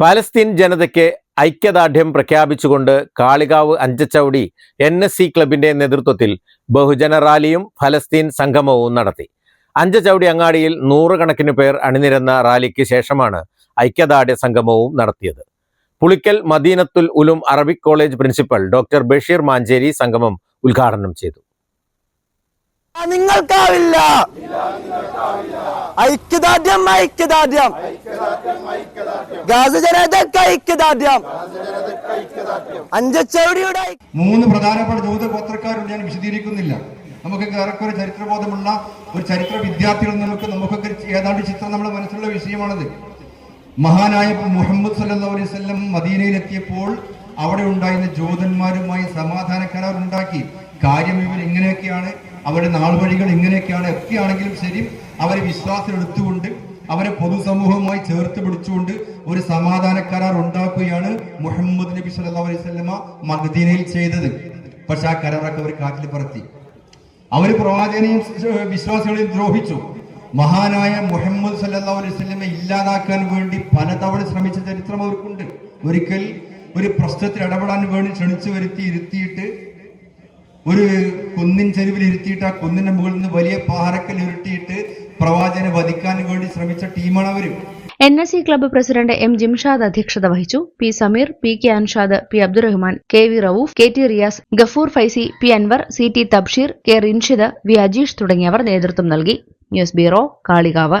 Palestine ജനതയ്ക്ക് ഐക്യദാർഢ്യം പ്രഖ്യാപിച്ചുകൊണ്ട് Kalikavu Anchachavadi N S C ക്ലബിന്റെ നേതൃത്വത്തിൽ ബഹുജന റാലിയും ഫലസ്തീൻ സംഗമവും നടത്തി. അഞ്ചച്ചവടി അങ്ങാടിയിൽ നൂറുകണക്കിന് പേർ അണിനിരന്ന റാലിക്ക് ശേഷമാണ് ഐക്യദാർഢ്യ സംഗമവും നടത്തിയത്. Pulikkal Madeenathul Uloom Arabic college principal doctor Basheer Mancheri സംഗമം ഉദ്ഘാടനം ചെയ്തു. നിങ്ങൾക്കാവില്ല. ഐക്യദാർഢ്യം ഐക്യദാർഢ്യം. മൂന്ന് പ്രധാനപ്പെട്ട ജൂത ഗോത്രക്കാരുണ്ട് ഞാൻ വിശദീകരിക്കുന്നില്ല. നമുക്ക് ഏറെക്കുറെ ചരിത്രബോധമുള്ള ഒരു ചരിത്ര വിദ്യാർത്ഥികൾ നമുക്ക് നമുക്കൊക്കെ ഏതാണ്ട് ചിത്രം നമ്മുടെ മനസ്സിലുള്ള വിഷയമാണത്. മഹാനായ മുഹമ്മദ് സല്ലാ അലൈവല്ലം മദീനയിലെത്തിയപ്പോൾ അവിടെ ഉണ്ടായിരുന്ന ജൂതന്മാരുമായി സമാധാന കരാർ ഉണ്ടാക്കി. കാര്യം ഇവർ ഇങ്ങനെയൊക്കെയാണ് അവരുടെ നാൾ വഴികൾ ഇങ്ങനെയൊക്കെയാണ് ഒക്കെയാണെങ്കിലും ശരി അവരെ വിശ്വാസം എടുത്തുകൊണ്ട് അവരെ പൊതുസമൂഹവുമായി ചേർത്ത് പിടിച്ചുകൊണ്ട് ഒരു സമാധാന കരാർ ഉണ്ടാക്കുകയാണ് മുഹമ്മദ് നബി സല്ലാ അലൈഹി വസല്ലമ മദീനയിൽ ചെയ്തത്. പക്ഷെ ആ കരാറൊക്കെ അവർ കാറ്റിൽ പറത്തി. അവർ പ്രവാചകനെയും വിശ്വാസികളെയും ദ്രോഹിച്ചു. മഹാനായ മുഹമ്മദ് സല്ലാ അലൈഹി ഇല്ലാതാക്കാൻ വേണ്ടി പലതവണ ശ്രമിച്ച ചരിത്രം അവർക്കുണ്ട്. ഒരിക്കൽ ഒരു പ്രശ്നത്തിൽ ഇടപെടാൻ വേണ്ടി ക്ഷണിച്ചു വരുത്തി ഇരുത്തിയിട്ട് ഒരു കുന്നിൻ ചെരുവിൽ ഇരുത്തിയിട്ട് ആ കുന്നിന്റെ മുകളിൽ നിന്ന് വലിയ പാറക്കൽ ഉരുട്ടിയിട്ട് പ്രവാചകനെ വധിക്കാൻ വേണ്ടി ശ്രമിച്ച ടീമാണ് അവർ. N S C club president M Jimshad അധ്യക്ഷത വഹിച്ചു. P Sameer P K Anshad P Abdurahman K V Rauf K T Riyas Gafoor Faizi P Anvar C T Thabsheer K Rinshid V Ajeesh തുടങ്ങിയവർ നേതൃത്വം നൽകി. News bureau Kalikavu.